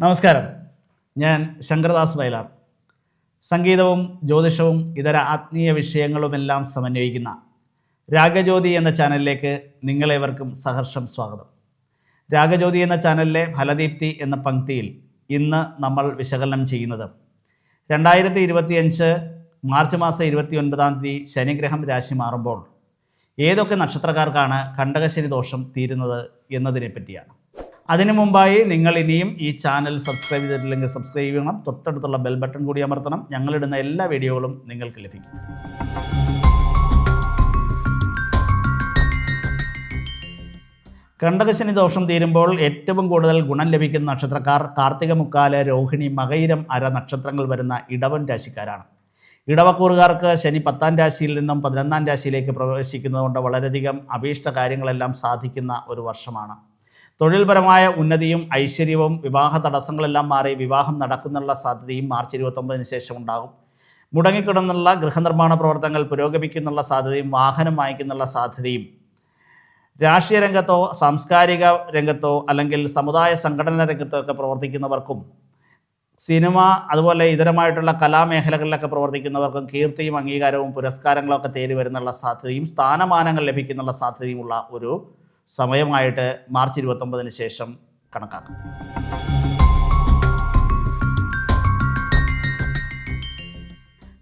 നമസ്കാരം. ഞാൻ ശങ്കരദാസ് വയലാർ. സംഗീതവും ജ്യോതിഷവും ഇതര ആത്മീയ വിഷയങ്ങളുമെല്ലാം സമന്വയിക്കുന്ന രാഗജ്യോതി എന്ന ചാനലിലേക്ക് നിങ്ങളേവർക്കും സഹർഷം സ്വാഗതം. രാഗജ്യോതി എന്ന ചാനലിലെ ഫലദീപ്തി എന്ന പങ്ക്തിയിൽ ഇന്ന് നമ്മൾ വിശകലനം ചെയ്യുന്നത് രണ്ടായിരത്തി ഇരുപത്തിയഞ്ച് മാർച്ച് മാസം ഇരുപത്തി ഒൻപതാം തീയതി ശനിഗ്രഹം രാശി മാറുമ്പോൾ ഏതൊക്കെ നക്ഷത്രക്കാർക്കാണ് കണ്ടകശനി ദോഷം തീരുന്നത് എന്നതിനെ പറ്റിയാണ് അതിനു മുമ്പായി നിങ്ങൾ ഇനിയും ഈ ചാനൽ സബ്സ്ക്രൈബ് ചെയ്തിട്ടില്ലെങ്കിൽ സബ്സ്ക്രൈബ് ചെയ്യണം. തൊട്ടടുത്തുള്ള ബെൽ ബട്ടൺ കൂടി അമർത്തണം. ഞങ്ങളിടുന്ന എല്ലാ വീഡിയോകളും നിങ്ങൾക്ക് ലഭിക്കും. കണ്ടകശനി ദോഷം തീരുമ്പോൾ ഏറ്റവും കൂടുതൽ ഗുണം ലഭിക്കുന്ന നക്ഷത്രക്കാർ കാർത്തിക മുക്കാൽ രോഹിണി മകയിരം അര നക്ഷത്രങ്ങൾ വരുന്ന ഇടവൻ രാശിക്കാരാണ്. ഇടവക്കൂറുകാർക്ക് ശനി പത്താം രാശിയിൽ നിന്നും പതിനൊന്നാം രാശിയിലേക്ക് പ്രവേശിക്കുന്നതുകൊണ്ട് വളരെയധികം അഭീഷ്ട കാര്യങ്ങളെല്ലാം സാധിക്കുന്ന ഒരു വർഷമാണ്. തൊഴിൽപരമായ ഉന്നതിയും ഐശ്വര്യവും വിവാഹ തടസ്സങ്ങളെല്ലാം മാറി വിവാഹം നടക്കുന്നുള്ള സാധ്യതയും മാർച്ച് ഇരുപത്തൊമ്പതിന് ശേഷം ഉണ്ടാകും. മുടങ്ങിക്കിടന്നുള്ള ഗൃഹനിർമ്മാണ പ്രവർത്തനങ്ങൾ പുരോഗമിക്കുന്നുള്ള സാധ്യതയും വാഹനം വാങ്ങിക്കുന്നുള്ള സാധ്യതയും. രാഷ്ട്രീയ രംഗത്തോ സാംസ്കാരിക രംഗത്തോ അല്ലെങ്കിൽ സമുദായ സംഘടന രംഗത്തോ ഒക്കെ പ്രവർത്തിക്കുന്നവർക്കും സിനിമ അതുപോലെ ഇതരമായിട്ടുള്ള കലാമേഖലകളിലൊക്കെ പ്രവർത്തിക്കുന്നവർക്കും കീർത്തിയും അംഗീകാരവും പുരസ്കാരങ്ങളൊക്കെ തേടി വരുന്നുള്ള സാധ്യതയും സ്ഥാനമാനങ്ങൾ ലഭിക്കുന്നുള്ള സാധ്യതയുമുള്ള ഒരു സമയമായിട്ട് മാർച്ച് ഇരുപത്തൊമ്പതിന് ശേഷം കണക്കാക്കും.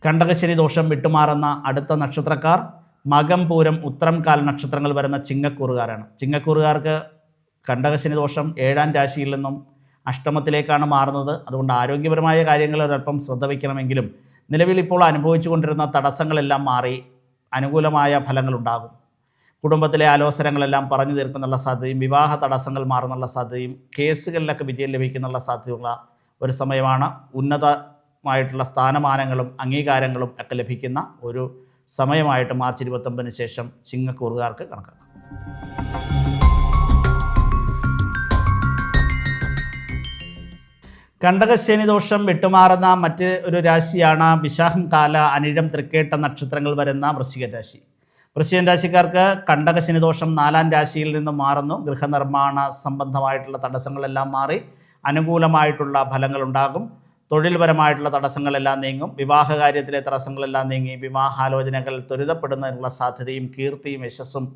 കണ്ടകശനി ദോഷം വിട്ടുമാറുന്ന അടുത്ത നക്ഷത്രക്കാർ മകം പൂരം ഉത്തരം കാല നക്ഷത്രങ്ങൾ വരുന്ന ചിങ്ങക്കൂറുകാരാണ്. ചിങ്ങക്കൂറുകാർക്ക് കണ്ടകശനി ദോഷം ഏഴാം രാശിയിൽ നിന്നും അഷ്ടമത്തിലേക്കാണ് മാറുന്നത്. അതുകൊണ്ട് ആരോഗ്യപരമായ കാര്യങ്ങൾ ഒരല്പം ശ്രദ്ധ വയ്ക്കണമെങ്കിലും നിലവിൽ ഇപ്പോൾ അനുഭവിച്ചു കൊണ്ടിരുന്ന തടസ്സങ്ങളെല്ലാം മാറി അനുകൂലമായ ഫലങ്ങളുണ്ടാകും. കുടുംബത്തിലെ ആലോചനകളെല്ലാം പറഞ്ഞു തീർക്കുന്നുള്ള സാധ്യതയും വിവാഹ തടസ്സങ്ങൾ മാറുന്നുള്ള സാധ്യതയും കേസുകളിലൊക്കെ വിജയം ലഭിക്കുന്നുള്ള സാധ്യതയുള്ള ഒരു സമയമാണ് ഉന്നതമായിട്ടുള്ള സ്ഥാനമാനങ്ങളും അംഗീകാരങ്ങളും ഒക്കെ ലഭിക്കുന്ന ഒരു സമയമായിട്ട് മാർച്ച് ഇരുപത്തൊമ്പതിന് ശേഷം ചിങ്ങക്കൂറുകാർക്ക് കണക്കാക്കാം. കണ്ടകശനി ദോഷം വിട്ടുമാറുന്ന മറ്റ് ഒരു രാശിയാണ് വിശാഖം കാല അനിഴം തൃക്കേട്ട നക്ഷത്രങ്ങൾ വരുന്ന വൃശ്ചിക രാശി. വൃശ്ചികൻ രാശിക്കാർക്ക് കണ്ടകശനി ദോഷം നാലാം രാശിയിൽ നിന്ന് മാറുന്നു. ഗൃഹനിർമ്മാണ സംബന്ധമായിട്ടുള്ള തടസ്സങ്ങളെല്ലാം മാറി അനുകൂലമായിട്ടുള്ള ഫലങ്ങൾ ഉണ്ടാകും തൊഴിൽപരമായിട്ടുള്ള തടസ്സങ്ങളെല്ലാം നീങ്ങും. വിവാഹ കാര്യത്തിലെ തടസ്സങ്ങളെല്ലാം നീങ്ങി. വിവാഹാലോചനകൾ ത്വരിതപ്പെടുന്നതിനുള്ള സാധ്യതയും കീർത്തിയും യശസ്സും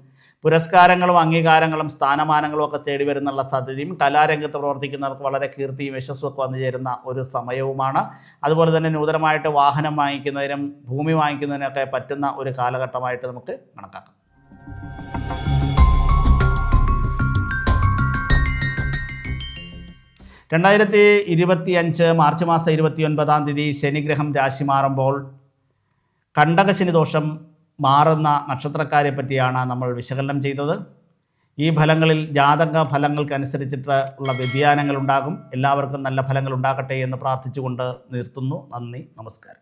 പുരസ്കാരങ്ങളും അംഗീകാരങ്ങളും സ്ഥാനമാനങ്ങളും ഒക്കെ തേടി വരുന്നുള്ള സാധ്യതയും കലാരംഗത്ത് പ്രവർത്തിക്കുന്നവർക്ക് വളരെ കീർത്തിയും യശസ്സും ഒക്കെ വന്നു ചേരുന്ന ഒരു സമയവുമാണ്. അതുപോലെ തന്നെ നൂതനമായിട്ട് വാഹനം വാങ്ങിക്കുന്നതിനും ഭൂമി വാങ്ങിക്കുന്നതിനൊക്കെ പറ്റുന്ന ഒരു കാലഘട്ടമായിട്ട് നമുക്ക് കണക്കാക്കാം. രണ്ടായിരത്തി ഇരുപത്തി അഞ്ച് മാർച്ച് മാസം ഇരുപത്തി ഒൻപതാം തീയതി ശനിഗ്രഹം രാശി മാറുമ്പോൾ കണ്ടകശനി ദോഷം മാറുന്ന നക്ഷത്രക്കാരെ പറ്റിയാണ് നമ്മൾ വിശകലനം ചെയ്തത്. ഈ ഫലങ്ങളിൽ ജാതക ഫലങ്ങൾക്കനുസരിച്ചിട്ട് ഉള്ള വ്യതിയാനങ്ങൾ ഉണ്ടാകും. എല്ലാവർക്കും നല്ല ഫലങ്ങൾ ഉണ്ടാകട്ടെ എന്ന് പ്രാർത്ഥിച്ചുകൊണ്ട് നിർത്തുന്നു. നന്ദി. നമസ്കാരം.